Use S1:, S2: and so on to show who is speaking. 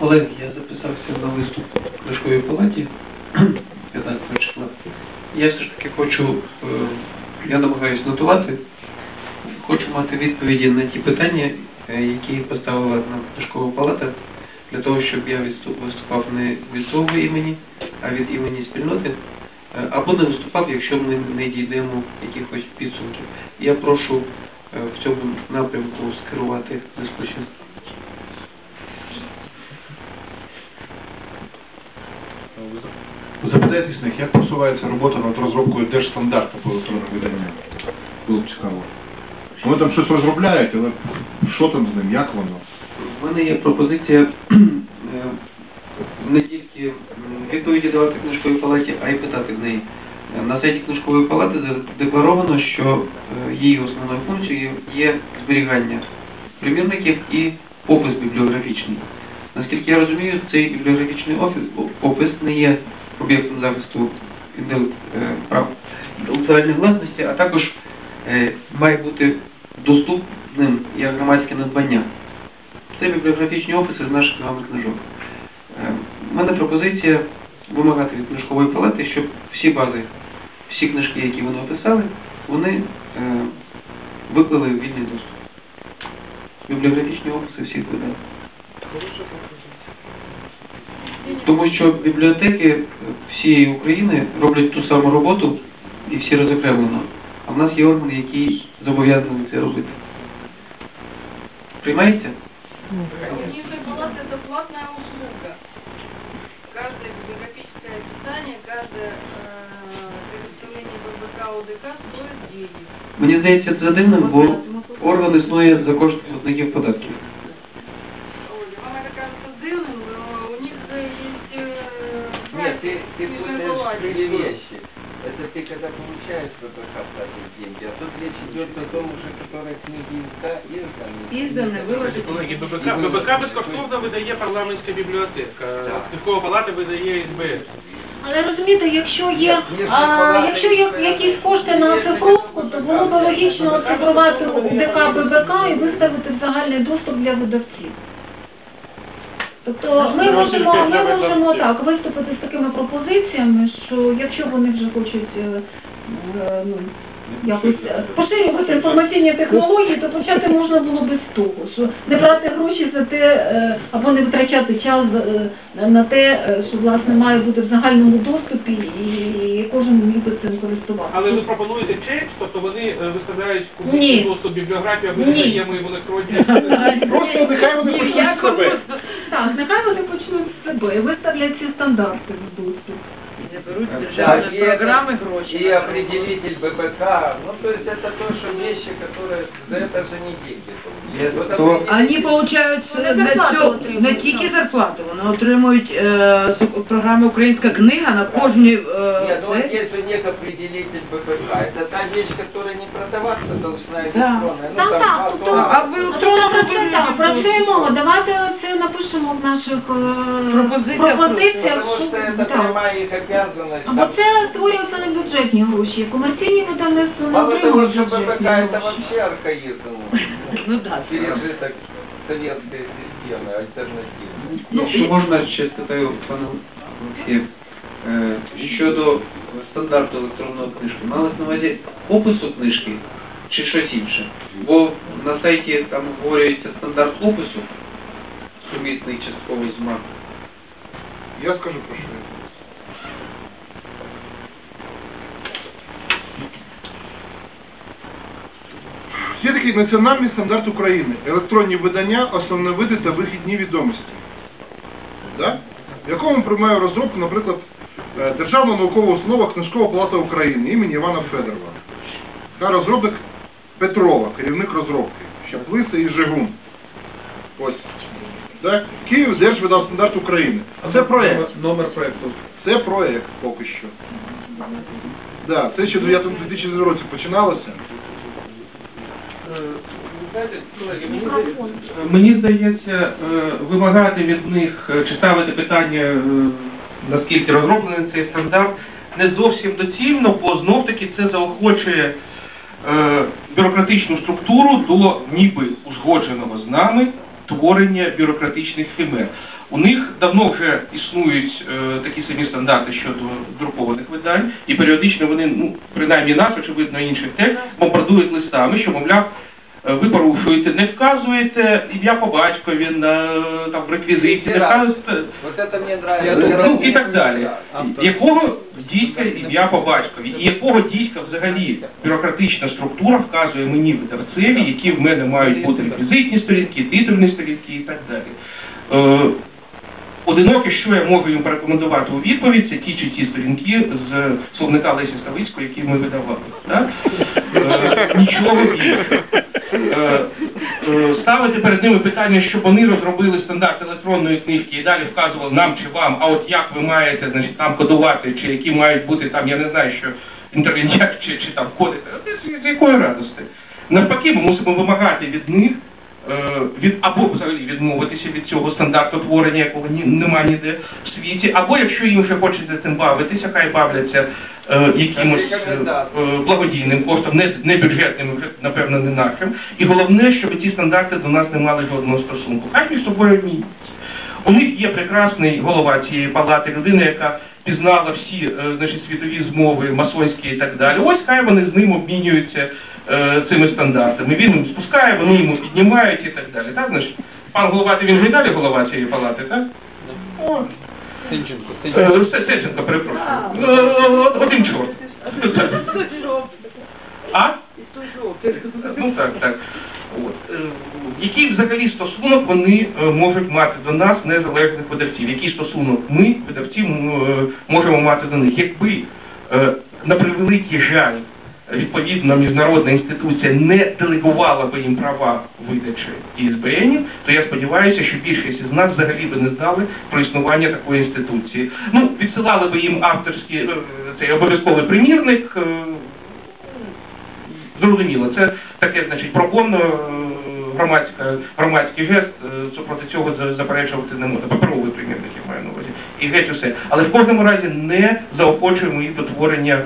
S1: Олег, я записався на виступ в книжковій палаті 15 числа. Я все ж таки хочу, е, я намагаюся нотувати, хочу мати відповіді на ті питання, е, які поставила нам книжкова палата, для того, щоб я виступав не від свого імені, а від імені спільноти, е, або не виступав, якщо ми не дійдемо якихось підсумків. Я прошу в цьому напрямку скерувати дискусію.
S2: Запитайте з них, як просувається робота над розробкою держстандарту по електронному виданню? Було б цікаво. Вони там щось розробляють, але що там з ним, як воно?
S1: У мене є пропозиція е, не тільки відповіді давати книжковій палаті, а й питати в неї. Е, На сайті книжкової палати задекларовано, що е, її основною функцією є зберігання примірників і опис бібліографічний. Наскільки я розумію, цей бібліографічний опис не є об'єктом захисту е, прав інтелектуальної власності, а також е, має бути доступним як громадське надбання. Це бібліографічні офіси з наших вами книжок. Е, У мене пропозиція вимагати від книжкової палати, щоб всі бази, всі книжки, які вони описали, вони е, виклали в вільний доступ. Бібліографічні офіси всіх видань. Тому що бібліотеки всієї України роблять ту саму роботу і всі розокремлено. А в нас є орган, який зобов'язаний це робити. Приймається?
S3: Книжная палата это платная услуга. Каждое библиографическое описание, каждое предоставление ББК ОДК стоит денег.
S1: Мені здається, це дивним, бо орган існує за кошти платників податків.
S4: ты, ты
S3: в книжной
S4: путаешь
S3: палате.
S4: две вещи. Это ты когда получаешь ВПК платишь деньги, а тут речь идет о том уже, которые книги изда- изданы.
S3: Изданы, выложены.
S5: Колеги, ББК, ББК безкоштовно видає парламентська бібліотека,
S4: Так.
S5: Книжкова палата видає СБС.
S6: Але розумієте, якщо є,
S4: Так, є ж
S6: а,
S4: палата,
S6: якщо є
S4: є
S6: якісь кошти на оцифровку, то було б логічно оцифрувати ДК ББК і виставити в загальний доступ для видавців. Тобто ми можемо, ми можемо так виступити з такими пропозиціями, що якщо вони вже хочуть е, е, ну, якось е, поширювати інформаційні технології, то почати можна було би з того, що не брати гроші за те, е, або не витрачати час е, на те, е, що власне має бути в загальному доступі і кожен міг би цим користуватися.
S5: Але ви пропонуєте чек, тобто вони е, виставляють
S6: Ні.
S5: публічний доступ бібліографію, а ми
S6: Ні.
S5: їм електронні.
S2: Просто нехай вони почнуть з себе
S6: Так, нехай вони почнуть з себе і виставлять ці стандарти в доступ.
S4: Берут державные программы гроши. И определитель ББК. Ну, то есть это то, что вещи, которые за это же не деньги получают. Вот
S1: То-
S4: определитель-
S7: Вони получають
S6: Вони
S7: е, на
S6: зарплату
S7: цьому
S6: отримують,
S7: не
S6: так.
S7: тільки зарплату, вони отримують е, з програми Українська книга на кожній е,
S4: Нет, ну вот
S7: це-
S4: есть у них определитель ББК. Это та вещь, которая не продаваться должна
S7: Да.
S4: электронная. Ну,
S6: Так,
S4: там,
S6: так,
S4: а
S6: тобто,
S4: то-
S7: А ви
S6: ну, працюємо, давайте це напишемо в наших е,
S7: Пропозиціях
S6: пропозиціях,
S4: Потому
S6: що-
S4: что это
S6: так.
S4: прямая их обязанность.
S6: Або
S4: Там-
S6: це створюються не бюджетні гроші. Комерційні видавництва не
S4: Мало того,
S6: отримують
S4: что ББК
S6: бюджетні
S4: это
S6: гроші.
S4: вообще архаизм.
S7: Ну да.
S4: Пережиток советской системы, альтернативной.
S1: Якщо можна, ще спитаю пана Олексія, е, щодо стандарту електронного книжки, малось на увазі опису книжки чи щось інше? Бо на сайті там говориться стандарт опису, сумісний частково з МАК.
S2: Я скажу про що. Є такий національний стандарт України. Електронні видання, основні види та вихідні відомості. Да? В якому приймає розробку, наприклад, е, Державна наукова установа Книжкова палата України імені Івана Федорова. Та розробник Петрова, керівник розробки, Щаплиса і Жигун. Ось. Да? Київ Держвидав стандарт України. Це проєкт.
S1: Номер проєкту.
S2: Це проєкт поки що. Да, це ще в 2009 році починалося.
S5: Здається- Мені здається, е, вимагати від них е, чи ставити питання, е, наскільки розроблений цей стандарт, не зовсім доцільно, бо знов таки це заохочує е, бюрократичну структуру до ніби узгодженого з нами творення бюрократичних химер. У них давно вже існують е, такі самі стандарти щодо друкованих видань, і періодично вони, ну принаймні нас, очевидно, інших теж бомбардують листами, що мовляв. Е, Ви порушуєте, не вказуєте ім'я по батькові на там в реквізиті, не вказуєте
S4: Вот мне нравится.
S5: ну і так далі. Якого дійська ім'я по батькові, і якого дійська взагалі бюрократична структура вказує мені видавцеві, які в мене мають бути реквізитні сторінки, титульні сторінки і так далі. Е, Одиноке, що я можу їм порекомендувати у відповідь, це ті чи ті сторінки з словника Лесі Ставицького, які ми видавали. Так? Е, нічого більше. Е, е, ставити перед ними питання, щоб вони розробили стандарт електронної книжки і далі вказували нам чи вам, а от як ви маєте значить, там кодувати, чи які мають бути там, я не знаю, що інтерв'ю чи, чи там коди. З, якої радості? Навпаки, ми мусимо вимагати від них від або взагалі відмовитися від цього стандарту творення, якого ні, нема ніде в світі, або якщо їм вже хочеться цим бавитися, хай бавляться е, якимось е, е, благодійним коштом, не, не бюджетним, вже напевно не нашим. І головне, щоб ці стандарти до нас не мали жодного стосунку. Хай між собою обмінюються. У них є прекрасний голова цієї палати, людина, яка пізнала всі е, значить, світові змови, масонські і так далі. Ось хай вони з ним обмінюються е, цими стандартами. Він їм спускає, вони йому піднімають і так далі. Так, значить, пан головати він й далі голова цієї палати, так? О.
S4: Синченко,
S5: Е, Сеченко, перепрошую. Е, Один чорт. А? Ну так, так. От. Е, Який взагалі стосунок вони е, можуть мати до нас, незалежних видавців? Який стосунок ми, видавці, е, можемо мати до них? Якби, е, на превеликий жаль, відповідна міжнародна інституція не делегувала би їм права видачі ІСБНів, то я сподіваюся, що більшість із нас взагалі би не знали про існування такої інституції. Ну, відсилали би їм авторський е, цей обов'язковий примірник. е, Зрозуміло, це таке, значить, пробонно е, громадська, громадський жест, що проти цього заперечувати не можна. Паперовий примірник я маю на увазі. І геть усе. Але в кожному разі не заохочуємо їх до творення